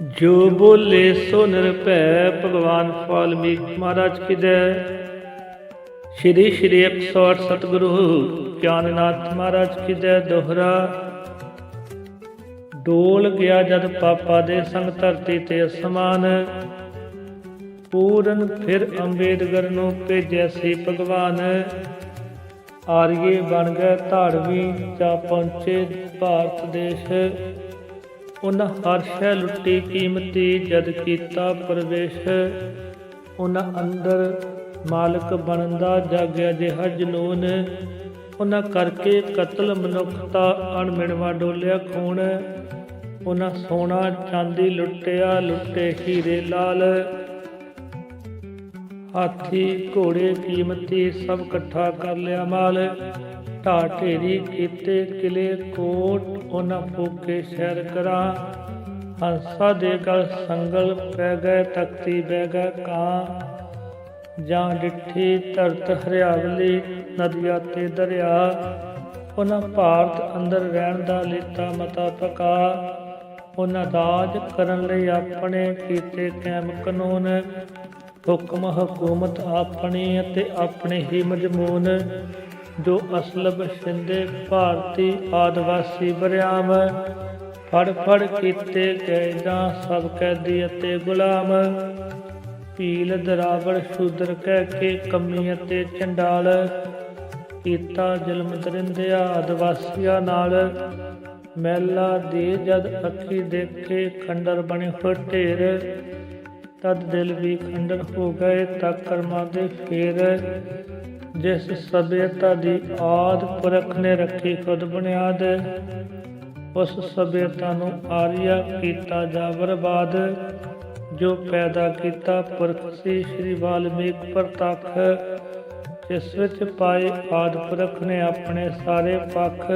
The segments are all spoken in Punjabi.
ਜੋ ਬੋਲੇ ਸੋ ਨਿਰਭੈ ਭਗਵਾਨ ਵਾਲਮੀਕ ਮਹਾਰਾਜ ਕੀ ਜੈ। ਸ਼੍ਰੀ ਸ਼੍ਰੀ 108 ਸਤਿਗੁਰੂ ਗਿਆਨਨਾਥ ਮਹਾਰਾਜ ਕੀ ਜੈ ਦੋਹਰਾ। ਡੋਲ ਗਿਆ ਜਦ ਪਾਪਾ ਦੇ ਸੰਗ ਧਰਤੀ ਤੇ ਅਸਮਾਨ। ਪੂਰਨ ਫਿਰ ਅੰਬੇਦਕਰ ਨੂੰ ਭੇਜਿਆ ਸੀ ਭਗਵਾਨ। ਆਰੀਏ ਬਣ ਗਏ ਧਾੜਵੀ, ਜਾ ਪਹੁੰਚੇ ਭਾਰਤ ਦੇਸ਼। ਉਹਨਾਂ ਹਰ ਲੁੱਟੀ ਕੀਮਤੀ ਜਦ ਕੀਤਾ ਪ੍ਰਵੇਸ਼। ਉਹਨਾਂ ਅੰਦਰ ਮਾਲਕ ਬਣਦਾ ਜਾਗਿਆ ਜਿਹਾ ਜਨੂਨ। ਉਹਨਾਂ ਕਰਕੇ ਕਤਲ ਮਨੁੱਖਤਾ ਅਣਮਿਣਵਾ ਡੋਲਿਆ ਖੂਨ। ਉਹਨਾਂ ਸੋਨਾ ਚਾਂਦੀ ਲੁੱਟਿਆ ਲੁੱਟੇ ਹੀਰੇ ਲਾਲ। ਹਾਥੀ ਘੋੜੇ ਕੀਮਤੀ ਸਭ ਇਕੱਠਾ ਕਰ ਲਿਆ ਮਾਲ। ਢਾ ਢੇਰੀ ਕੀਤੇ ਕਿਲੇ ਕੋਟ ਉਹਨਾਂ ਫੂਕੇ ਸ਼ਹਿਰ ਕਰਾਂ। ਹੰਸਾ ਦੇ ਗਲ ਸੰਗਲ ਪੈ ਗਏ, ਤਖਤੀ ਬਹਿ ਗਏ ਕਾਂ। ਜਾਂ ਡਿੱਠੀ ਧਰਤ ਹਰਿਆਵਲੀ ਨਦੀਆਂ ਤੇ ਦਰਿਆ। ਉਹਨਾਂ ਭਾਰਤ ਅੰਦਰ ਰਹਿਣ ਦਾ ਲੇਤਾ ਮਤਾ ਪਕਾ। ਉਹਨਾਂ ਦਾਜ ਕਰਨ ਲਈ ਆਪਣੇ ਕੀਤੇ ਕਾਇਮ ਕਾਨੂੰਨ। ਹੁਕਮ, ਹਕੂਮਤ ਆਪਣੀ ਅਤੇ ਆਪਣੇ ਹੀ ਮਜਮੂਨ। ਜੋ ਅਸਲਬ ਸ਼ਿੰਦੇ ਭਾਰਤੀ ਆਦਿਵਾਸੀ ਬਰਿਆਮ, ਫੜ ਫੜ ਕੀਤੇ ਗਏ ਸਭ ਕੈਦੀ ਅਤੇ ਗੁਲਾਮ। ਪੀਲ ਦਰਾਵੜ ਸ਼ੂਦਰ ਕਹਿ ਕੇ ਕਮੀ ਅਤੇ ਚੰਡਾਲ ਕੀਤਾ ਜ਼ੁਲਮ ਦਰਿੰਦਿਆ ਆਦਿਵਾਸੀਆਂ ਨਾਲ। ਮਹਿਲਾ ਦੇ ਜਦ ਅੱਖੀ ਦੇਖੇ ਖੰਡਰ ਬਣੇ ਹੋਏ ਢੇਰ, ਤਦ ਦਿਲ ਵੀ ਖੰਡਰ ਹੋ ਗਏ ਤਾਂ ਕਰਮਾਂ ਦੇ ਫੇਰ। ਜਿਸ ਸਭਿਅਤਾ ਦੀ ਆਦ ਪੁਰਖ ਨੇ ਰੱਖੀ ਖੁਦ ਬੁਨਿਆਦ, ਉਸ ਸਭਿਅਤਾ ਨੂੰ ਆਰੀਆ ਕੀਤਾ ਜਾ ਬਰਬਾਦ, ਜੋ ਪੈਦਾ ਕੀਤਾ ਪੁਰਖ ਸੀ ਸ੍ਰੀ ਵਾਲਮੀਕ ਪ੍ਰਤੱਖ, ਜਿਸ ਵਿੱਚ ਪਾਏ ਆਦ ਪੁਰਖ ਨੇ ਆਪਣੇ ਸਾਰੇ ਪੱਖ,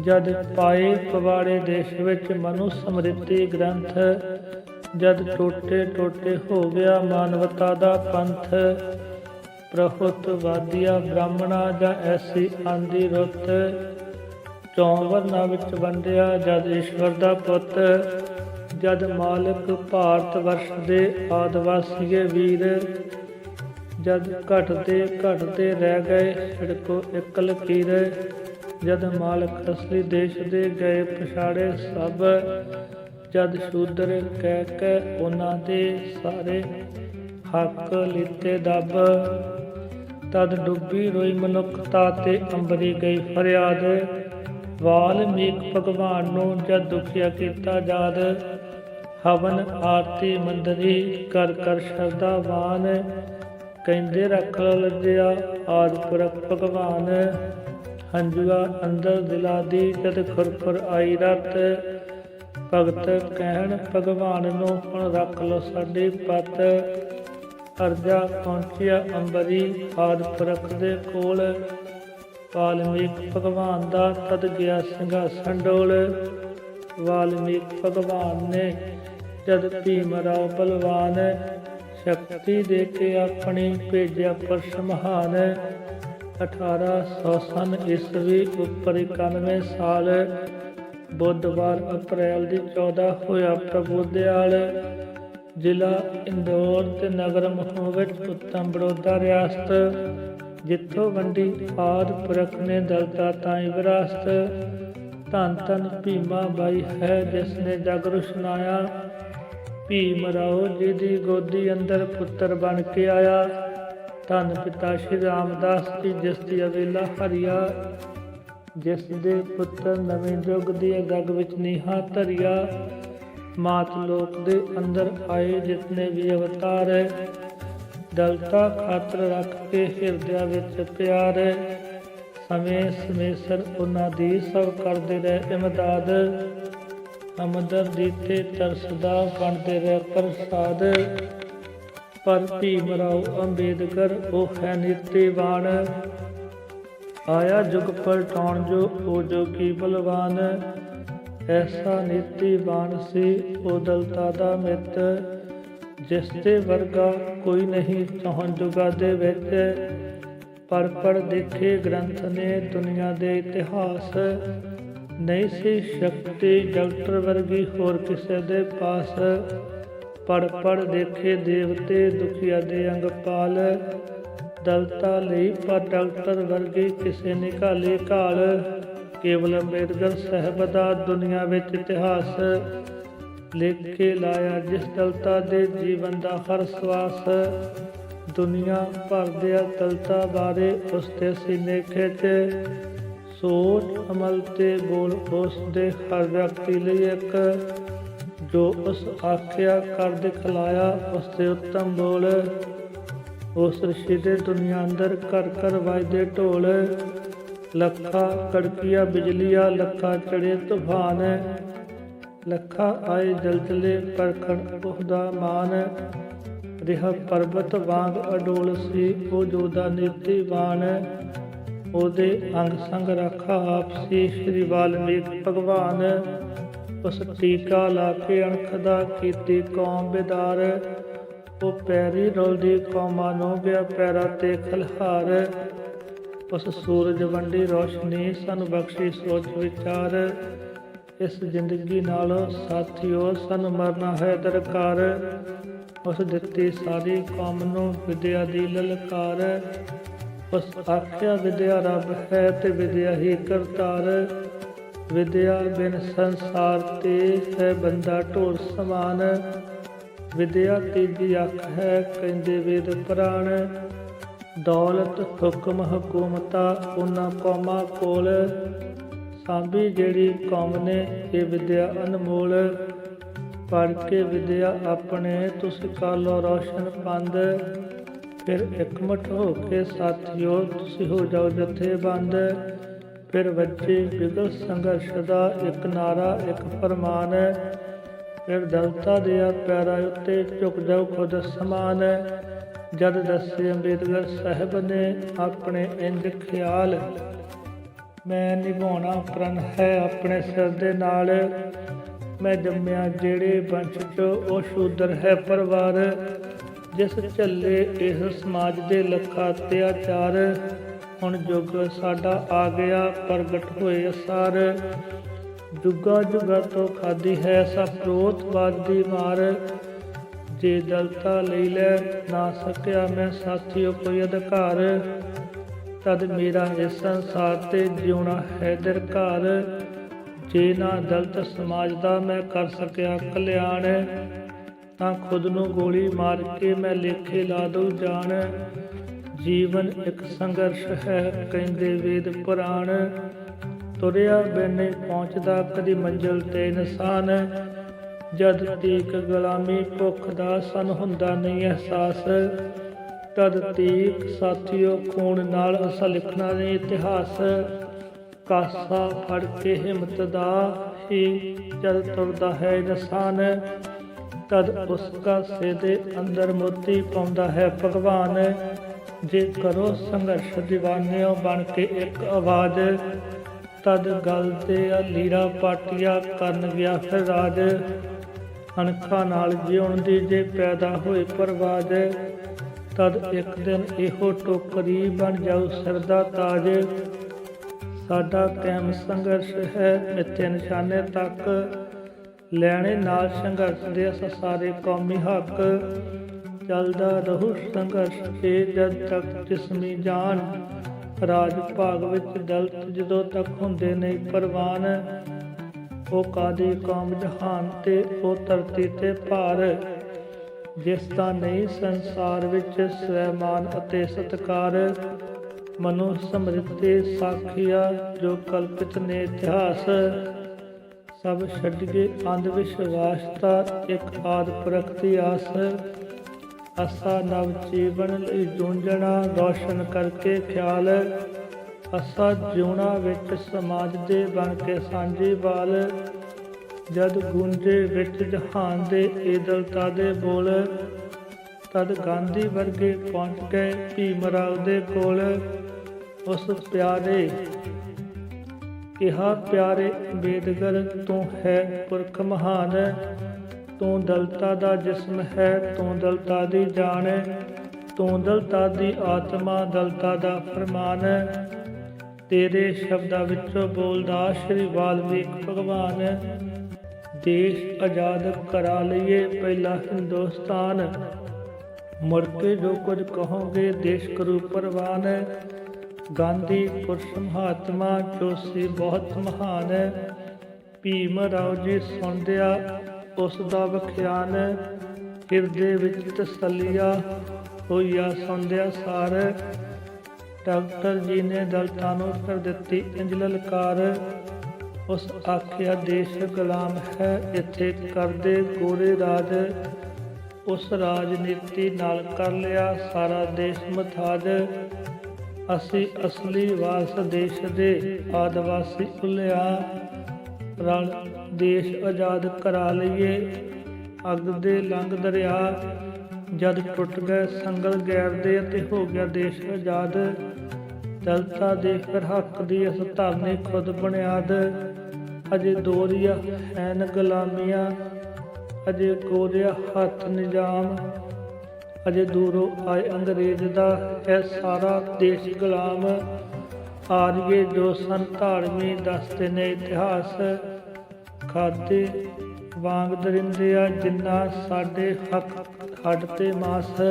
ਜਦ ਪਾਏ ਪਵਾੜੇ ਦੇਸ਼ ਵਿੱਚ ਮਨੁ ਸਮ੍ਰਿਤੀ ਗ੍ਰੰਥ, ਜਦ ਟੋਟੇ ਟੋਟੇ ਹੋ ਗਿਆ ਮਾਨਵਤਾ ਦਾ ਪੰਥ ਪ੍ਰਹੁਤ ਵਾਦੀਆ ਬ੍ਰਾਹਮਣਾ ਜਾਂ ਐਸੀ ਆਂਦੀ ਰੁੱਤ ਚੌਂ ਵਿੱਚ ਵੰਡਿਆ, ਜਦ ਈਸ਼ਵਰ ਦਾ ਪੁੱਤ, ਜਦ ਮਾਲਕ ਭਾਰਤ ਵਰਸ਼ ਦੇ ਆਦਿਵਾਸੀਏ ਵੀਰ, ਜਦ ਘਟਦੇ ਘਟਦੇ ਰਹਿ ਗਏ, ਛੜਕੋ ਇਕਲ ਕੀਰ, ਜਦ ਮਾਲਕ ਅਸਲੀ ਦੇਸ਼ ਦੇ ਗਏ ਪਛਾੜੇ ਸਭ, ਜਦ ਸ਼ੂਦਰ ਕਹਿ ਕੇ ਉਹਨਾਂ ਦੇ ਸਾਰੇ ਹੱਕ ਲਿੱਤੇ ਦੱਬ ਤਦ ਡੁੱਬੀ ਰੋਈ ਮਨੁੱਖਤਾ ਤੇ ਅੰਬਰੀ ਗਈ ਫਰਿਆਦ। ਵਾਲਮੀਕ ਭਗਵਾਨ ਨੂੰ ਜਦ ਦੁਖਿਆ ਕੀਤਾ ਜਾਦ ਹਵਨ ਆਰਤੀ ਮੰਦਰੀ ਕਰ ਕਰ ਸ਼ਰਧਾਵਾਨ ਕਹਿੰਦੇ ਰੱਖ ਲੱਜਿਆ ਆਦ ਪੁਰਖ ਭਗਵਾਨ। ਹੰਝੂਆ ਅੰਦਰ ਦਿਲਾ ਦੀ ਜਦ ਖੁਰਖੁਰ ਆਈ ਰਤ। ਭਗਤ ਕਹਿਣ ਭਗਵਾਨ ਨੂੰ ਹੁਣ ਰੱਖ ਲੋ ਸਾਡੀ ਪਤ। ਅਰਜਾ ਪਹੁੰਚਿਆ ਅੰਬਰੀ ਆਦ ਪੁਰਖ ਦੇ ਕੋਲ। ਵਾਲਮੀਕ ਭਗਵਾਨ ਦਾ ਤਦ ਗਿਆ ਸਿੰਘਾਸਣ ਡੋਲ। ਵਾਲਮੀਕ ਭਗਵਾਨ ਨੇ ਜਦ ਭੀਮ ਰਾਓ ਬਲਵਾਨ ਸ਼ਕਤੀ ਦੇ ਕੇ ਆਪਣੀ ਭੇਜਿਆ ਪਰਸ਼ ਮਹਾਨ। 1800 ਸਨ ਈਸਵੀ ਉੱਪਰ 91 ਸਾਲ ਬੁੱਧਵਾਰ ਅਪ੍ਰੈਲ ਦੀ 14 ਹੋਇਆ ਪ੍ਰਭੂ ਦਿਆਲ। ਜ਼ਿਲ੍ਹਾ ਇੰਦੌਰ ਤੇ ਨਗਰ ਮਹੂ ਵਿੱਚ ਉੱਤਮ ਬੜੌਦਾ ਰਿਆਸਤ, ਜਿੱਥੋਂ ਵੰਡੀ ਆਦ ਪੁਰਖ ਨੇ ਦਲਤਾ ਤਾਈ ਵਿਰਾਸਤ। ਧੰਨ ਧੰਨ ਭੀਮਾ ਬਾਈ ਹੈ, ਜਿਸ ਨੇ ਜਗ ਰੁਸ਼ਨਾਇਆ ਭੀਮ ਰਾਓ ਜੀ ਦੀ ਗੋਦੀ ਅੰਦਰ ਪੁੱਤਰ ਬਣ ਕੇ ਆਇਆ। ਧੰਨ ਪਿਤਾ ਸ਼੍ਰੀ ਰਾਮਦਾਸ ਜੀ, ਜਿਸ ਦੀ ਅਵੇਲਾ ਹਰੀਆ, ਜਿਸ ਦੇ ਪੁੱਤਰ ਨਵੇਂ ਯੁੱਗ ਦੀ ਗੱਗ ਵਿੱਚ ਨੀਹਾਂ ਧਰਿਆ। ਮਾਤ ਲੋਕ ਦੇ ਅੰਦਰ ਆਏ ਜਿਤਨੇ ਵੀ ਅਵਤਾਰ ਹੈ, ਦਲਤਾ ਖਾਤਰ ਰੱਖ ਕੇ ਹਿਰਦਿਆ ਵਿੱਚ ਪਿਆਰ ਹੈ। ਸਮੇਂ ਸਮੇਂ ਸਿਰ ਉਹਨਾਂ ਦੀ ਸਭ ਕਰਦੇ ਰਹੇ, ਇਮਦਾਦ ਹਮਦਰ ਦੀਤੇ ਤਰਸਦਾ ਬਣਦੇ ਰਹੇ ਪ੍ਰਸਾਦ। ਪਰ ਭੀਮ ਰਾਓ ਅੰਬੇਦਕਰ ਉਹ ਹੈ ਨੀਤੀਵਾਨ ਆਇਆ ਜੁਗ ਪਲਟਾਉਣ ਜੋ, ਉਹ ਜੋ ਕੀ ਬਲਵਾਨ। ਐਸਾ ਨੀਤੀਵਾਨ ਸੀ ਉਹ ਦਲਤਾ ਦਾ ਮਿੱਤ। ਜਿਸ ਦੇ ਵਰਗਾ ਕੋਈ ਨਹੀਂ, ਚੌਹਨ ਜੁਗਾ ਦੇ ਵਿੱਚ। ਪੜ ਪੜ ਦੇਖੇ ਗ੍ਰੰਥ ਨੇ ਦੁਨੀਆ ਦੇ ਇਤਿਹਾਸ। ਨਹੀਂ ਸੀ ਸ਼ਕਤੀ ਡਾਕਟਰ ਵਰਗੀ ਹੋਰ ਕਿਸੇ ਦੇ ਪਾਸ। ਪੜ ਪੜ ਦੇਖੇ ਦੇਵਤੇ ਦੁਖੀਆ ਦੇ ਅੰਗ ਪਾਲ। ਦਲਤਾ ਲਈ ਪਰ ਡਾਕਟਰ ਵਰਗੀ ਕਿਸੇ ਨਿਕਾਲੇ ਘਾਲ। ਕੇਵਲ ਅੰਬੇਦਕਰ ਸਾਹਿਬ ਦਾ ਦੁਨੀਆ ਵਿੱਚ ਇਤਿਹਾਸ ਲਿਖ ਕੇ ਲਾਇਆ, ਜਿਸ ਦਲਤਾ ਦੇ ਜੀਵਨ ਦਾ ਹਰ ਸਵਾਸ ਦੁਨੀਆ ਭਰ ਦੇ ਦਲਤਾ ਬਾਰੇ ਉਸ ਦੇ ਸੀਨੇ ਖਿੱਚ ਸੋਚ ਅਮਲ ਤੇ ਬੋਲ, ਉਸ ਦੇ ਹਰ ਵਿਅਕਤੀ ਲਈ ਇੱਕ ਜੋ ਉਸ ਆਖਿਆ ਕਰ ਦਿਖਲਾਇਆ, ਉਸ ਦੇ ਉੱਤਮ ਬੋਲ, ਉਸ ਰਿਸ਼ੀ ਦੇ ਦੁਨੀਆ ਅੰਦਰ ਕਰ ਕਰ ਵੱਜਦੇ ਢੋਲ ਲੱਖਾਂ ਕੜਕੀਆਂ ਬਿਜਲੀਆਂ, ਲੱਖਾਂ ਚੜੇ ਤੂਫਾਨ ਲੱਖਾਂ ਆਏ ਜਲਜਲੇ ਪਰਖਣ ਉਹਦਾ ਮਾਨ ਰਿਹਾ ਪਰਬਤ ਵਾਂਗ ਅਡੋਲ ਸੀ, ਉਹ ਜੋਦਾ ਨੀਤੀਵਾਨ ਉਹਦੇ ਅੰਗ ਸੰਗ ਰੱਖਾ ਆਪ ਸੀ, ਸ੍ਰੀ ਵਾਲਮੀਕ ਭਗਵਾਨ ਉਸ ਟੀਕਾ ਲਾ ਕੇ ਅਣਖ ਦਾ ਕੀਤੀ ਕੌਮ ਬਿਦਾਰ ਉਹ ਪੈਰੀ ਰੋਲਦੀ ਕੌਮਾਂ ਨੂੰ ਗਿਆ ਪੈਰਾ ਤੇ ਖਲਹਾਰ ਉਸ ਸੂਰਜ ਵੰਡੀ ਰੋਸ਼ਨੀ, ਸਾਨੂੰ ਬਖਸ਼ੀ ਸੋਚ ਵਿਚਾਰ। ਇਸ ਜ਼ਿੰਦਗੀ ਨਾਲ ਸਾਥੀਓ, ਸਾਨੂੰ ਮਰਨਾ ਹੈ ਦਰਕਾਰ। ਉਸ ਦਿੱਤੀ ਸਾਰੀ ਕੌਮ ਨੂੰ ਵਿਦਿਆ ਦੀ ਲਲਕਾਰ। ਉਸ ਆਖਿਆ, ਵਿਦਿਆ ਰੱਬ ਹੈ ਤੇ ਵਿਦਿਆ ਹੀ ਕਰਤਾਰ। ਵਿਦਿਆ ਬਿਨ ਸੰਸਾਰ ਤੇ ਹੈ ਬੰਦਾ ਢੋਲ ਸਮਾਨ। ਵਿਦਿਆ ਤੀਜੀ ਅੱਖ ਹੈ, ਕਹਿੰਦੇ ਵੇਦ ਪ੍ਰਾਣ। ਦੌਲਤ ਹੁਕਮ ਹਕੂਮਤਾ ਉਹਨਾਂ ਕੌਮਾਂ ਕੋਲ। ਸਾਂਭੀ ਜਿਹੜੀ ਕੌਮ ਨੇ, ਇਹ ਵਿਦਿਆ ਅਨਮੋਲ। ਪੜ੍ਹ ਕੇ ਵਿਦਿਆ ਆਪਣੇ, ਤੁਸੀਂ ਕਾਲੋ ਲੋ ਰੋਸ਼ਨ ਪੰਦ ਫਿਰ ਇਕਮਠ ਹੋ ਕੇ ਸਾਥੀਓ, ਤੁਸੀਂ ਹੋ ਜਾਓ ਜਥੇਬੰਦ ਫਿਰ ਵੱਜੇ ਬਿਗਲ ਸੰਘਰਸ਼ ਦਾ ਇੱਕ ਨਾਰਾ, ਇੱਕ ਫਰਮਾਨ। ਫਿਰ ਦਲਤਾ ਦੇ ਪੈਰਾਂ ਉੱਤੇ ਝੁਕ ਜਾਓ ਖੁਦ ਸਮਾਨ। ਜਦ ਦੱਸੇ ਅੰਬੇਦਕਰ ਸਾਹਿਬ ਨੇ ਆਪਣੇ ਇੰਜ ਖਿਆਲ, ਮੈਂ ਨਿਭਾਉਣਾ ਪ੍ਰਣ ਹੈ ਆਪਣੇ ਸਿਰ ਦੇ ਨਾਲ। ਮੈਂ ਜੰਮਿਆ ਜਿਹੜੇ ਵੰਸ਼ ਚ, ਉਹ ਸ਼ੂਦਰ ਹੈ ਪਰਿਵਾਰ। ਜਿਸ ਝੱਲੇ ਇਸ ਸਮਾਜ ਦੇ ਲੱਖਾਂ ਅਤਿਆਚਾਰ, ਹੁਣ ਯੁੱਗ ਸਾਡਾ ਆ ਗਿਆ ਪ੍ਰਗਟ ਹੋਏ ਅਸਾਰ। ਜੁਗਾ ਜੁਗਾ ਤੋਂ ਖਾਦੀ ਹੈ ਸਫਰੋਤਵਾਦ ਦੀ ਮਾਰ। ਜੇ ਦਲਤਾ ਲਈ ਲੈ ਨਾ ਸਕਿਆ ਮੈਂ ਸਾਥੀਓ ਕੋਈ ਅਧਿਕਾਰ। ਤਦ ਮੇਰਾ ਇਸ ਸੰਸਾਰ ਤੇ ਜਿਉਣਾ ਹੈ ਦਰਕਾਰ ਜੇ ਨਾ ਦਲਤ ਸਮਾਜ ਦਾ ਮੈਂ ਕਰ ਸਕਿਆ ਕਲਿਆਣ, ਤਾਂ ਖੁਦ ਨੂੰ ਗੋਲੀ ਮਾਰ ਕੇ ਮੈਂ ਲੇਖੇ ਲਾ ਦਊ ਜਾਣ। ਜੀਵਨ ਇੱਕ ਸੰਘਰਸ਼ ਹੈ, ਕਹਿੰਦੇ ਵੇਦ ਪੁਰਾਣ। ਤੁਰਿਆ ਬਿਨ ਪਹੁੰਚਦਾ ਕਦੀ ਮੰਜ਼ਿਲ ਤੇ ਇਨਸਾਨ। ਜਦ ਤੀਕ ਗੁਲਾਮੀ ਭੁੱਖ ਦਾ ਸਨ ਹੁੰਦਾ ਨਹੀਂ ਅਹਿਸਾਸ, ਤਦ ਤੀਕ ਸਾਥੀਓ ਖੂਨ ਨਾਲ ਅਸਾਂ ਲਿਖਣਾ ਨਹੀਂ ਇਤਿਹਾਸ। ਕਾਸਾ ਫੜ ਕੇ ਹਿੰਮਤ ਦਾ ਹੀ ਜਦ ਤੁਰਦਾ ਹੈ ਇਨਸਾਨ, ਤਦ ਉਸ ਕਾਸੇ ਦੇ ਅੰਦਰ ਮੋਤੀ ਪਾਉਂਦਾ ਹੈ ਭਗਵਾਨ। ਜੇ ਕਰੋ ਸੰਘਰਸ਼ دیਵਾਨਿਓ ਬਣ ਕੇ ਇੱਕ ਆਵਾਜ਼, ਤਦ ਗੱਲ ਤੇ ਆ ਲੀੜਾ ਪਾਟਿਆ ਕਰਨ ਗਿਆ ਫਿਰ ਰਾਜ। ਅਣਖਾਂ ਨਾਲ ਜਿਉਣ ਦੀ ਜੇ ਪੈਦਾ ਹੋਏ ਪਰਵਾਜ, ਤਦ ਇੱਕ ਦਿਨ ਇਹੋ ਟੋਕਰੀ ਬਣ ਜਾਊ ਸਿਰ ਦਾ ਤਾਜ। ਸਾਡਾ ਕਾਇਮ ਸੰਘਰਸ਼ ਹੈ ਮਿੱਥੇ ਨਿਸ਼ਾਨੇ ਤੱਕ। ਲੈਣੇ ਨਾਲ ਸੰਘਰਸ਼ ਦੇ ਸਾਰੇ ਕੌਮੀ ਹੱਕ। ਚੱਲਦਾ ਰਹੂ ਸੰਘਰਸ਼ ਤੇ ਜਦ ਤੱਕ ਜਿਸਮੀ ਜਾਨ। ਰਾਜ ਭਾਗ ਵਿੱਚ ਦਲਤ ਜਦੋਂ ਤੱਕ ਹੁੰਦੇ ਨਹੀਂ ਪਰਵਾਨ। ਉਹ ਕਾਦੀ ਕੌਮ ਜਹਾਨ ਤੇ, ਉਹ ਧਰਤੀ ਤੇ ਭਾਰ। ਜਿਸ ਦਾ ਨਹੀਂ ਸੰਸਾਰ ਵਿੱਚ ਸਵੈਮਾਨ ਅਤੇ ਸਤਕਾਰ। ਮਨੁ ਸਮ੍ਰਿਤੀ ਸਾਖੀਆ ਜੋ ਕਲਪਿਤ ਨੇ ਇਤਿਹਾਸ। ਸਭ ਛੱਡ ਕੇ ਅੰਧ ਵਿਸ਼ਵਾਸ ਦਾ ਇੱਕ ਆਦ ਪ੍ਰਗਤੀ ਆਸ। ਅਸਾ ਨਵ ਜੀਵਨ ਲਈ ਜੂਝਣਾ, ਰੋਸ਼ਨ ਕਰਕੇ ਖਿਆਲ। ਅਸਾ ਜਿਉਣਾ ਵਿੱਚ ਸਮਾਜ ਦੇ ਬਣ ਕੇ ਸਾਂਝੀ ਵਾਲ, ਜਦ ਗੁੰਜੇ ਵਿੱਚ ਜਹਾਨ ਦੇ ਏਦਲਤਾ ਦੇ ਬੋਲ, ਤਦ ਗਾਂਧੀ ਵਰਗੇ ਪਹੁੰਚ ਗਏ ਭੀਮ ਰਾਓ ਦੇ ਕੋਲ, ਉਸ ਪਿਆਰੇ ਕਿਹਾ, ਪਿਆਰੇ ਬੇਦਗਰ ਤੂੰ ਹੈ ਪੁਰਖ ਮਹਾਨ, ਤੂੰ ਦਲਤਾ ਦਾ ਜਿਸਮ ਹੈ, ਤੂੰ ਦਲਤਾ ਦੀ ਜਾਨ, ਤੂੰ ਦਲਤਾ ਦੀ ਆਤਮਾ, ਦਲਤਾ ਦਾ ਫਰਮਾਨ ਤੇਰੇ ਸ਼ਬਦਾਂ ਵਿੱਚੋਂ ਬੋਲਦਾ ਸ਼੍ਰੀ ਵਾਲਮੀਕ ਭਗਵਾਨ। ਦੇਸ਼ ਆਜ਼ਾਦ ਕਰਾ ਲਈਏ ਪਹਿਲਾ ਹਿੰਦੁਸਤਾਨ। ਮੁੜ ਕੇ ਜੋ ਕੁਝ ਕਹੋਗੇ ਦੇਸ਼ ਕਰੂ ਪ੍ਰਵਾਨ। ਗਾਂਧੀ ਪੁਰਸ਼ ਮਹਾਤਮਾ ਜੋਸ਼ੀ ਬਹੁਤ ਮਹਾਨ। ਭੀਮ ਰਾਓ ਜੀ ਸੁਣਦਿਆ ਉਸ ਦਾ ਵਿਖਿਆਨ। ਹਿਰਦੇ ਵਿੱਚ ਤਸੱਲੀਆ ਹੋਈਆ ਸੁਣਦਿਆ ਸਾਰ ਡਾਕਟਰ ਜੀ ਨੇ ਦਲਤਾਂ ਨੂੰ ਫਿਰ ਦਿੱਤੀ, ਇੰਜ ਲਲਕਾਰ, ਉਸ ਆਖਿਆ ਦੇਸ਼ ਗੁਲਾਮ ਹੈ, ਇੱਥੇ ਕਰਦੇ ਗੋਰੇ ਰਾਜ। ਉਸ ਰਾਜਨੀਤੀ ਨਾਲ ਕਰ ਲਿਆ ਸਾਰਾ ਦੇਸ਼ ਮਥਾਜ। ਅਸੀਂ ਅਸਲੀ ਵਾਸ ਦੇਸ਼ ਦੇ ਆਦਿਵਾਸੀ ਉਲਿਆ ਰਲ ਦੇਸ਼ ਆਜ਼ਾਦ ਕਰਾ ਲਈਏ, ਅੱਗ ਦੇ ਲੰਘ ਦਰਿਆ। ਜਦ ਟੁੱਟ ਗਏ ਸੰਗਲ ਗੈਰ ਦੇ ਅਤੇ ਹੋ ਗਿਆ ਦੇਸ਼ ਆਜ਼ਾਦ। ਦਲਤਾ ਦੇ ਫਿਰ ਹੱਕ ਦੀ ਇਸ ਧਰਨੀ ਖੁਦ ਬੁਨਿਆਦ। ਅਜੇ ਦੋਰੀਆ ਐਨ ਗੁਲਾਮੀਆਂ, ਅਜੇ ਗੋਰਿਆ ਹੱਥ ਨਿਜ਼ਾਮ। ਅਜੇ ਦੂਰੋਂ ਆਏ ਅੰਗਰੇਜ਼ ਦਾ ਇਹ ਸਾਰਾ ਦੇਸ਼ ਗੁਲਾਮ। ਆਰੀਏ ਜੋ ਸਨ ਧਾਰਮੀ ਦੱਸਦੇ ਨੇ ਇਤਿਹਾਸ। ਖਾਦੇ ਵਾਂਗ ਦਰਿੰਦੇ ਆ ਜਿੰਨਾ ਸਾਡੇ ਹੱਕ ਹੱਡ ਤੇ ਮਾਸ।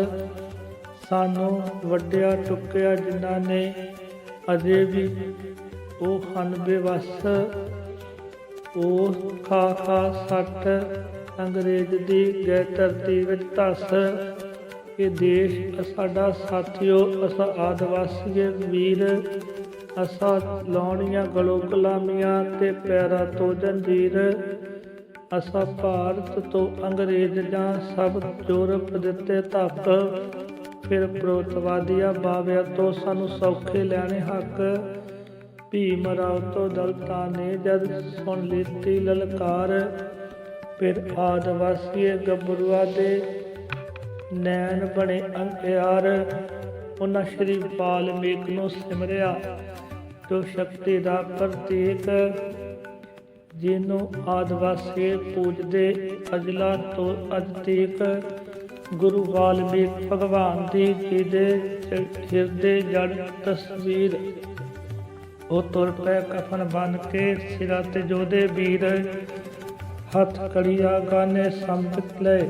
ਸਾਨੂੰ ਵੱਡਿਆ ਟੁੱਕਿਆ ਜਿਨ੍ਹਾਂ ਨੇ ਅਜੇ ਵੀ ਉਹ ਹਨ ਬੇਵਸ, ਉਹ ਖਾ ਖਾ ਸੱਟ, ਅੰਗਰੇਜ਼ ਦੀ ਗੈ ਧਰਤੀ ਵਿੱਚ ਧਸ। ਇਹ ਦੇਸ਼ ਸਾਡਾ ਸਾਥੀਓ, ਅਸਾਂ ਆਦਿਵਾਸੀਏ ਵੀਰ, ਅਸਾਂ ਲਾਉਣੀਆਂ ਗਲੋ ਗੁਲਾਮੀਆਂ ਤੇ ਪੈਰਾਂ ਤੋਂ ਜੰਜੀਰ। ਅਸਾਂ ਭਾਰਤ ਤੋਂ ਅੰਗਰੇਜ਼ ਜਾਂ ਸਭ ਯੂਰਪ ਦਿੱਤੇ ਧੱਕ ਫਿਰ ਪ੍ਰੋਤਵਾਦੀਆਂ ਬਾਵਿਆਂ ਤੋਂ ਸਾਨੂੰ ਸੌਖੇ ਲੈਣੇ ਹੱਕ। ਭੀਮ ਰਾਓ ਤੋਂ ਦਲਤਾਂ ਨੇ ਜਦ ਸੁਣ ਲੀਤੀ ਲਲਕਾਰ, ਫਿਰ ਆਦਿਵਾਸੀਏ ਗੱਭਰੂਆ ਦੇ ਨੈਣ ਬਣੇ ਅੰਕਿਆਰ ਉਹਨਾਂ ਸ਼੍ਰੀ ਬਾਲਮੀਕ ਨੂੰ ਸਿਮਰਿਆ, ਜੋ ਸ਼ਕਤੀ ਦਾ ਪ੍ਰਤੀਕ। ਜਿਹਨੂੰ ਆਦਿਵਾਸੀ ਪੂਜਦੇ ਅਜਲਾ ਤੋਂ ਅੱਜ ਗੁਰੂ ਵਾਲਮੀਕ ਭਗਵਾਨ ਦੀ ਜਿਹਦੇ ਚ- ਹਿਰਦੇ ਜੜ ਤਸਵੀਰ। ਉਹ ਤੁਰ ਪਏ ਕਫਨ ਬਨ ਕੇ ਸਿਰਾਂ ਤੇ ਜੋਦੇ ਵੀਰ ਹੱਥ ਕੜੀਆ ਗਾਨੇ ਸੰਭਿਤ ਲਏ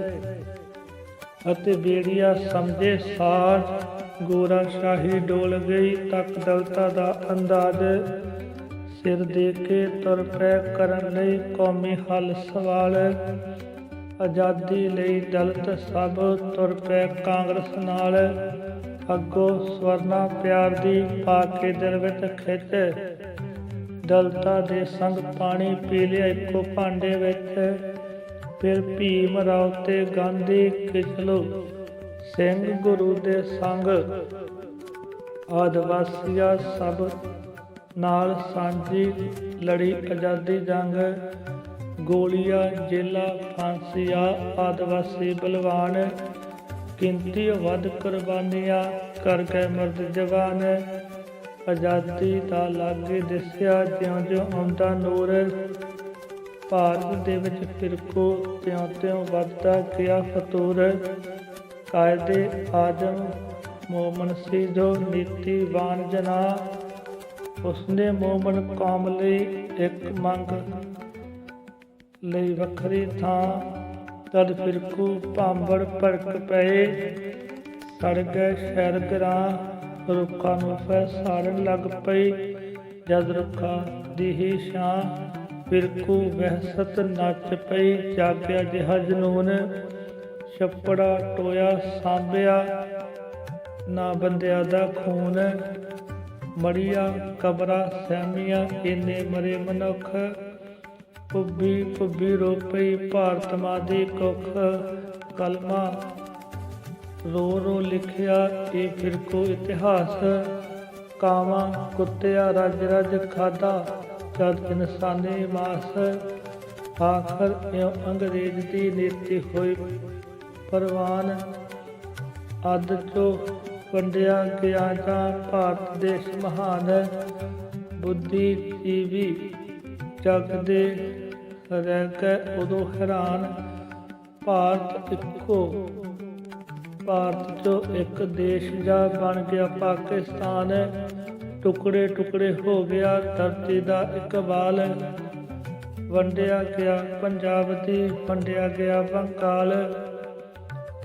ਅਤੇ ਬੇੜੀਆ ਸਮਝੇ ਸਾਰ ਗੋਰਾ ਸ਼ਾਹੀ ਡੋਲ ਗਈ ਤੱਕ ਦਲਤਾ ਦਾ ਅੰਦਾਜ਼। ਸਿਰ ਦੇ ਕੇ ਤੁਰ ਪੈ ਕਰਨ ਲਈ ਕੌਮੀ ਹੱਲ ਸਵਾਲ ਆਜ਼ਾਦੀ ਲਈ ਦਲਤ ਸਭ ਤੁਰ ਪਏ ਕਾਂਗਰਸ ਨਾਲ। ਅੱਗੋਂ ਸਵਰਨਾ ਪਿਆਰ ਦੀ ਪਾ ਕੇ ਦਿਲ ਵਿੱਚ ਖਿੱਚ। ਦਲਤਾ ਦੇ ਸੰਗ ਪਾਣੀ ਪੀ ਲਿਆ ਇੱਕੋ ਭਾਂਡੇ ਵਿੱਚ। ਫਿਰ ਭੀਮ ਰਾਓ ਤੇ ਗਾਂਧੀ ਖਿਚਲੋ ਸਿੰਘ ਗੁਰੂ ਦੇ ਸੰਗ। ਆਦਿਵਾਸੀਆ ਸਭ ਨਾਲ ਸਾਂਝੀ ਲੜੀ ਆਜ਼ਾਦੀ ਜੰਗ। ਗੋਲੀਆਂ, ਜੇਲਾ, ਫਾਂਸੀਆਂ, ਆਦਿਵਾਸੀ ਬਲਵਾਨ। ਗਿਣਤੀ ਵੱਧ ਕੁਰਬਾਨੀਆਂ ਕਰ ਗਏ ਮਰਦ ਜਵਾਨ। ਆਜ਼ਾਦੀ ਦਾ ਲਾਗੇ ਦਿਸਿਆ ਜਿਉਂ ਜਿਉਂ ਆਉਂਦਾ ਨੂਰ। ਭਾਰਤ ਦੇ ਵਿੱਚ ਫਿਰਕੋ ਤਿਉਂ ਤਿਉਂ ਵੱਧਦਾ ਗਿਆ ਫਤੂਰ। ਕਾਇਦੇ ਆਜਮ ਮੋਮਨ ਸੀ ਜੋ ਨੀਤੀਵਾਨ ਜਨਾ ਉਸਨੇ ਮੋਮਨ ਕੌਮ ਲਈ ਇੱਕ ਮੰਗ ਲਈ ਵੱਖਰੀ ਥਾਂ, ਤਦ ਫਿਰਕੂ ਭਾਂਬੜ ਭੜਕ ਪਏ। ਸੜ ਗਏ ਸ਼ਹਿਰ ਗਰਾਂ ਰੁੱਖਾਂ ਨੂੰ ਫੈ ਸਾੜਨ ਲੱਗ ਪਈ। ਜਦ ਰੁੱਖਾਂ ਦੀ ਹੀ ਛਾਂ, ਫਿਰਕੂ ਵਹਿਸਤ ਨੱਚ ਪਈ। ਜਾਗਿਆ ਜਿਹਾ ਜਨੂਨ, ਛੱਪੜਾ ਟੋਇਆ ਸਾਂਭਿਆ। ਨਾ ਬੰਦਿਆ ਦਾ ਖੂਨ, ਮੜੀਆਂ ਕਬਰਾਂ ਸਹਿਮੀਆਂ। ਇੰਨੇ ਮਰੇ ਮਨੁੱਖ ਭੁੱਬੀ ਭੁੱਬੀ ਰੋ ਪਈ ਭਾਰਤ ਮਾਂ ਦੀ ਕੁੱਖ, ਕਲਮਾ। ਰੋ ਰੋ ਲਿਖਿਆ ਇਹ ਫਿਰਕੋ ਇਤਿਹਾਸ। ਕਾਵਾਂ ਕੁੱਤਿਆ ਰਜ ਰਜ ਖਾਦਾ ਜਦ ਇਨਸਾਨੀ ਮਾਸ। ਆਖਰ ਇਉਂ ਅੰਗਰੇਜ਼ ਦੀ ਨੀਤੀ ਹੋਈ। ਪਰਵਾਨ ਅੱਧ ਚੋ ਵੰਡਿਆ ਗਿਆ ਜਾਂ ਭਾਰਤ ਦੇਸ਼ ਮਹਾਨ। ਬੁੱਧੀ ਜੀਵੀ ਜਗ ਦੇ ਰਹਿ ਕੇ ਉਦੋਂ ਹੈਰਾਨ, ਭਾਰਤ ਇੱਕੋ। ਭਾਰਤ ਚੋਂ ਇੱਕ ਦੇਸ਼ ਜਾ ਬਣ ਗਿਆ, ਪਾਕਿਸਤਾਨ ਟੁਕੜੇ ਟੁਕੜੇ ਹੋ ਗਿਆ, ਧਰਤੀ ਦਾ ਇੱਕ ਵੰਡਿਆ ਗਿਆ, ਪੰਜਾਬ ਦੀ ਵੰਡਿਆ ਗਿਆ ਬੰਕਾਲ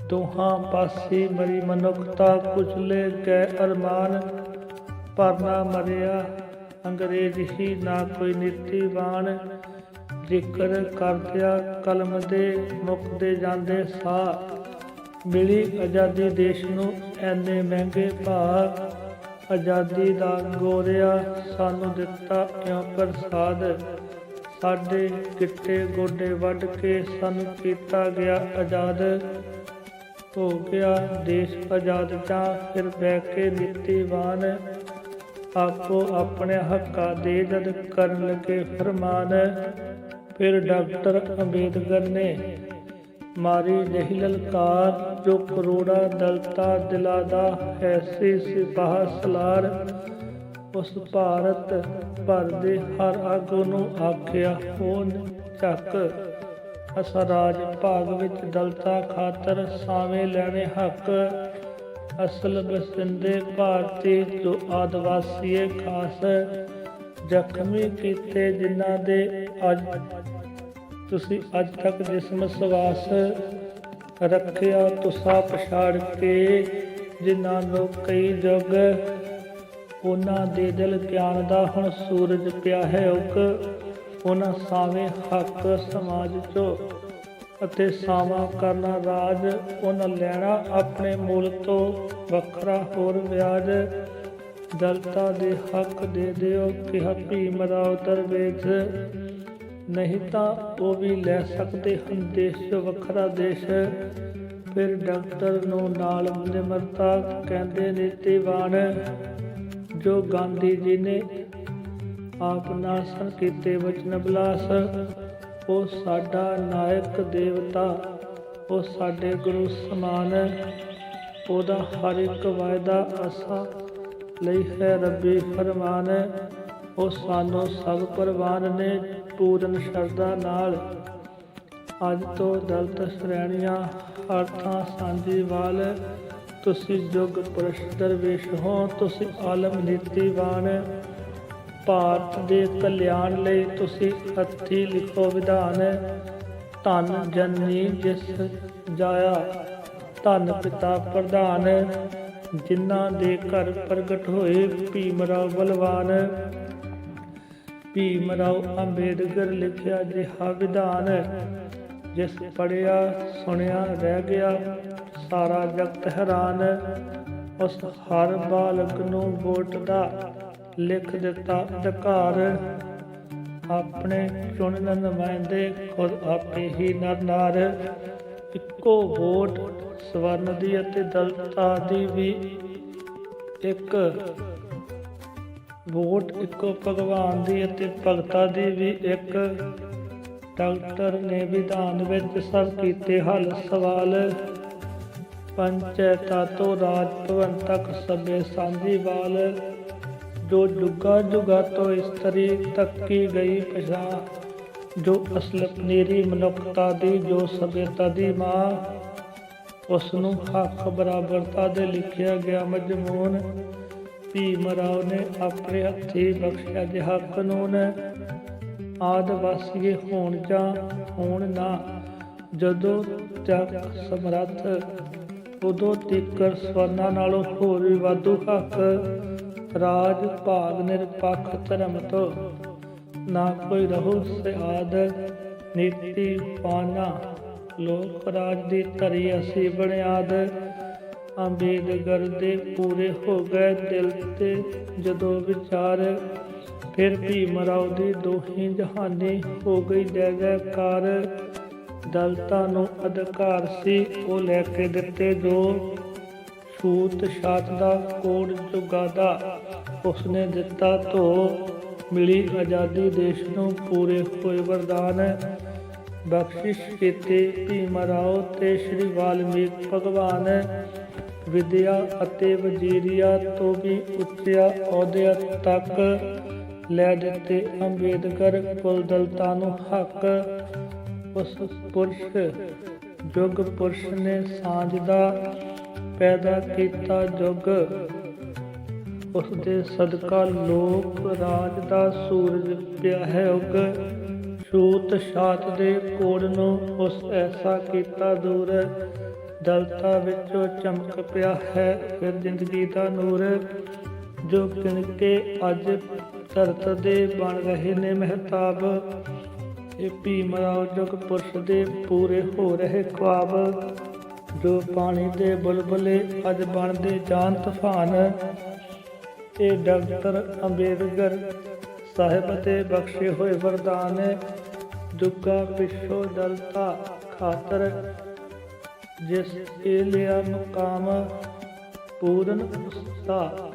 ਦੋਹਾਂ ਪਾਸੇ ਮਰੀ ਮਨੁੱਖਤਾ, ਕੁਚਲੇ ਗਏ ਅਰਮਾਨ ਪਰ ਮਰਿਆ, ਅੰਗਰੇਜ਼ ਹੀ ਨਾ ਕੋਈ ਨੀਤੀਵਾਨ। ਜ਼ਿਕਰ ਕਰਦਿਆ ਕਲਮ ਦੇ ਮੁੱਕਦੇ ਜਾਂਦੇ ਸਾਹ। ਮਿਲੀ ਆਜ਼ਾਦੀ ਦੇਸ਼ ਨੂੰ ਐਨੇ ਮਹਿੰਗੇ ਭਾਅ, ਆਜ਼ਾਦੀ ਦਾ ਗੋਰਿਆ ਸਾਨੂੰ ਦਿੱਤਾ ਇਉਂ ਪ੍ਰਸਾਦ? ਸਾਡੇ ਗਿੱਟੇ ਗੋਡੇ ਵੱਢ ਕੇ ਸਾਨੂੰ ਕੀਤਾ ਗਿਆ ਆਜ਼ਾਦ। ਹੋ ਗਿਆ ਦੇਸ਼ ਆਜ਼ਾਦ ਜਾਂ ਫਿਰ ਬਹਿ ਕੇ ਨੀਤੀਵਾਨ? ਆਪੋ ਆਪਣੇ ਹੱਕਾਂ ਦੇ ਜਦ ਕਰਨ ਲੱਗੇ ਫਰਮਾਨ। ਫਿਰ ਡਾਕਟਰ ਅੰਬੇਦਕਰ ਨੇ ਮਾਰੀ ਨਹੀਂ ਲਲਕਾਰ, ਜੋ ਕਰੋੜਾ ਦਲਤਾ ਦਿਲਾ ਦਾ ਐਸੀ ਸਿਪਾਹ ਸਲਾਰ। ਉਸ ਭਾਰਤ ਭਰ ਦੇ ਹਰ ਆਗੂ ਨੂੰ ਆਖਿਆ ਹੋਨ ਚੱਕ। ਅਸਾਂ ਰਾਜ ਭਾਗ ਵਿੱਚ ਦਲਤਾ ਖਾਤਰ ਸਾਵੇਂ ਲੈਣੇ ਹੱਕ। ਅਸਲ ਬਸਿੰਦੇ ਭਾਰਤੀ ਜੋ ਆਦਿਵਾਸੀਏ ਖਾਸ ਜ਼ਖਮੀ ਕੀਤੇ ਜਿਨ੍ਹਾਂ ਦੇ ਅੱਜ ਤੁਸੀਂ ਅੱਜ ਤੱਕ ਜਿਸਮ ਸਵਾਸ ਰੱਖਿਆ, ਤੁਸਾਂ ਪਛਾੜ ਕੇ ਜਿਨ੍ਹਾਂ ਨੂੰ ਕਈ ਜੁਗ ਉਹਨਾਂ ਦੇ ਦਿਲ ਗਿਆਨ ਦਾ ਹੁਣ ਸੂਰਜ ਪਿਆ ਹੈ ਉਕ ਉਹਨਾਂ ਸਾਵੇਂ ਹੱਕ ਸਮਾਜ ਚੋਂ ਅਤੇ ਸਾਵਾ ਕਰਨਾ ਰਾਜ ਉਹਨਾਂ ਲੈਣਾ, ਆਪਣੇ ਮੂਲ ਤੋਂ ਵੱਖਰਾ ਹੋਰ ਵਿਆਜ ਦਲਤਾ ਦੇ ਹੱਕ ਦੇ ਦਿਓ ਕਿ ਭੀਮ ਰਾਓ ਦਰਵੇਸ਼ ਨਹੀਂ ਤਾਂ ਉਹ ਵੀ ਲੈ ਸਕਦੇ ਹਨ ਦੇਸ਼ ਵੱਖਰਾ ਦੇਸ਼। ਫਿਰ ਡਾਕਟਰ ਨੂੰ ਨਾਲ ਨਿਮਰਤਾ ਕਹਿੰਦੇ ਨੇ ਤੇਵਾਨ ਜੋ ਗਾਂਧੀ ਜੀ ਨੇ ਆਪ ਨਾਲ ਸਨ ਕੀਤੇ ਵਚਨ ਬਲਾਸ। ਉਹ ਸਾਡਾ ਨਾਇਕ ਦੇਵਤਾ, ਉਹ ਸਾਡੇ ਗੁਰੂ ਸਮਾਨ, ਉਹਦਾ ਹਰ ਇੱਕ ਵਾਅਦਾ ਅਸਾ ਲਈ ਹੈ ਰੱਬੀ ਫਰਮਾਨ। ਉਹ ਸਾਨੂੰ ਸਭ ਪ੍ਰਵਾਨ ਨੇ, ਪੂਰਨ ਸ਼ਰਧਾ ਨਾਲ। ਅੱਜ ਤੋਂ ਦਲਤ ਸ਼੍ਰੇਣੀਆਂ ਹਰ ਥਾਂ ਸਾਂਝੀ ਵਾਲ। ਤੁਸੀਂ ਜੁਗ ਪੁਰਸ਼ ਦਰਵੇਸ਼ ਹੋ, ਤੁਸੀਂ ਆਲਮ ਨੀਤੀਵਾਨ। ਭਾਰਤ ਦੇ ਕਲਿਆਣ ਲਈ ਤੁਸੀਂ ਹੱਥੀ ਲਿਖੋ ਵਿਧਾਨ। ਧੰਨ ਜਨਨੀ ਜਿਸ ਜਾਇਆ, ਧੰਨ ਪਿਤਾ ਪ੍ਰਧਾਨ। ਜਿਨ੍ਹਾਂ ਦੇ ਘਰ ਪ੍ਰਗਟ ਹੋਏ ਭੀਮਰਾਓ ਬਲਵਾਨ। ਭੀਮਰਾਓ ਅੰਬੇਡਕਰ ਲਿਖਿਆ ਜਿਹਾ ਵਿਧਾਨ, ਜਿਸ ਪੜਿਆ ਸੁਣਿਆ, ਰਹਿ ਗਿਆ, ਸਾਰਾ ਜਗਤ ਹੈਰਾਨ। ਉਸ ਹਰ ਬਾਲਕ ਨੂੰ ਵੋਟ ਦਾ ਲਿਖ ਦਿੱਤਾ ਅਧਿਕਾਰ। ਆਪਣੇ ਚੁਣਨ ਨੁਮਾਇੰਦੇ ਖੁਦ ਆਪੇ ਹੀ ਨਰ ਨਾਰ ਇੱਕੋ ਵੋਟ ਸਵਰਨ ਦੀ ਅਤੇ ਦਲਤਾ ਦੀ ਵੀ ਇੱਕ ਵੋਟ, ਇੱਕੋ ਭਗਵਾਨ ਦੀ ਅਤੇ ਭਗਤਾ ਦੀ ਵੀ ਇੱਕ ਡਾਕਟਰ ਨੇ ਵਿਧਾਨ ਵਿੱਚ ਸਭ ਕੀਤੇ ਹੱਲ। ਸਵਾਲ, ਪੰਚਾਇਤਾਂ ਤੋਂ ਰਾਜ ਭਵਨ ਤੱਕ ਸਭੇ ਸਾਂਝੀਵਾਲ ਜੋ ਜੁਗਾ ਜੁਗਾ ਤੋਂ ਇਸਤਰੀ ਤੱਕੀ ਗਈ ਪਛਾਣ, ਜੋ ਅਸਲ ਪਨੀਰੀ ਮਨੁੱਖਤਾ ਦੀ, ਜੋ ਸਭਿਅਤਾ ਦੀ ਮਾਂ ਉਸ ਨੂੰ ਹੱਕ ਬਰਾਬਰਤਾ ਦੇ ਲਿਖਿਆ ਗਿਆ ਮਜਮੂਨ। ਭੀਮ ਰਾਓ ਨੇ ਆਪਣੇ ਹੱਥੀ ਬਖਸ਼ਿਆ ਜਿਹਾ ਕਾਨੂੰਨ। ਆਦ ਵਾਸੀਏ ਹੋਣ ਜਾਂ ਹੋਣ ਨਾ, ਜਦੋਂ ਤੱਕ ਸਮਰੱਥ, ਉਦੋਂ ਤੀਕਰ ਸਵਰਨਾ ਨਾਲੋਂ ਹੋਰ ਵੀ ਵਾਧੂ ਹੱਕ। ਰਾਜ ਭਾਗ ਨਿਰਪੱਖ ਧਰਮ ਤੋਂ, ਨਾ ਕੋਈ ਰਹੋ ਸਿਆਦ, ਨੀਤੀ ਪਾਨਾ ਲੋਕ ਰਾਜ ਦੀ ਧਰੀ ਅਸੀਂ ਬੁਨਿਆਦ, ਅੰਬੇਦਕਰ ਦੇ ਪੂਰੇ ਹੋ ਗਏ ਦਿਲ ਤੇ ਜਦੋਂ ਵਿਚਾਰ, ਫਿਰ ਵੀ ਰਾਓ ਦੀ ਦੋਹੀ ਜਹਾਨੀ ਹੋ ਗਈ ਜੈ ਜੈਕਾਰ। ਦਲਤਾ ਨੂੰ ਅਧਿਕਾਰ ਸੀ, ਉਹ ਲੈ ਕੇ ਦਿੱਤੇ ਜੋ ਛੂਤ ਛਾਤ ਦਾ ਕੋਡ ਜੁਗਾਦਾ। ਉਸਨੇ ਦਿੱਤਾ ਧੋ, ਮਿਲੀ ਆਜ਼ਾਦੀ ਦੇਸ਼ ਨੂੰ ਪੂਰੇ ਹੋਏ ਵਰਦਾਨ। ਬਖਸ਼ਿਸ਼ ਕੀਤੇ, ਭੀਮ ਰਾਓ ਤੇ ਸ਼੍ਰੀ ਵਾਲਮੀਕ ਭਗਵਾਨ ਵਿਦਿਆ ਅਤੇ ਵਜ਼ੀਰੀਆ ਤੋਂ ਵੀ ਉੱਚਿਆ ਅਹੁਦਿਆਂ ਤੱਕ ਲੈ ਦਿੱਤੇ। ਅੰਬੇਦਕਰ ਕੁਲਦਲਤਾ ਨੂੰ ਹੱਕ, ਉਸ ਪੁਰਸ਼, ਜੁਗ ਪੁਰਸ਼ ਨੇ ਸਾਂਝ ਦਾ ਪੈਦਾ ਕੀਤਾ। ਜੁਗ ਉਸ ਦੇ ਸਦਕਾ ਲੋਕ ਰਾਜ ਦਾ ਸੂਰਜ ਪਿਆ ਹੈ। ਉਗ ਛੂਤ ਛਾਤ ਦੇ ਕੋੜ ਨੂੰ ਉਸ ਐਸਾ ਕੀਤਾ ਦੂਰ, ਦਲਤਾ ਵਿੱਚੋਂ ਚਮਕ ਪਿਆ ਹੈ ਫਿਰ ਜ਼ਿੰਦਗੀ ਦਾ ਨੂਰ, ਜੋ ਕਿਣ ਕੇ ਅੱਜ ਧਰਤ ਦੇ ਬਣ ਰਹੇ ਨੇ ਮਹਿਤਾਬ। ਇਹ ਭੀਮ ਰਾਓ ਜਗ ਪੁਰਸ਼ ਦੇ ਪੂਰੇ ਹੋ ਰਹੇ ਖੁਆਬ, ਜੋ ਪਾਣੀ ਦੇ ਬੁਲਬੁਲੇ ਅੱਜ ਬਣਦੇ ਜਾਨ ਤੂਫਾਨ। ਇਹ ਡਾਕਟਰ ਅੰਬੇਦਕਰ ਸਾਹਿਬ ਤੇ ਬਖਸ਼ੇ ਹੋਏ ਵਰਦਾਨ ਦੁੱਗਾ ਪਿਛੋ ਦਲਤਾ ਖਾਤਰ, ਜਿਸ ਇਹ ਲਿਆ ਮਕਾਮ ਪੂਰਨ ਉਸਤਾ।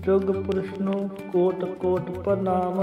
ਜੁਗ ਪੁਰਸ਼ ਨੂੰ ਕੋਟ ਕੋਟ ਪ੍ਰਣਾਮ।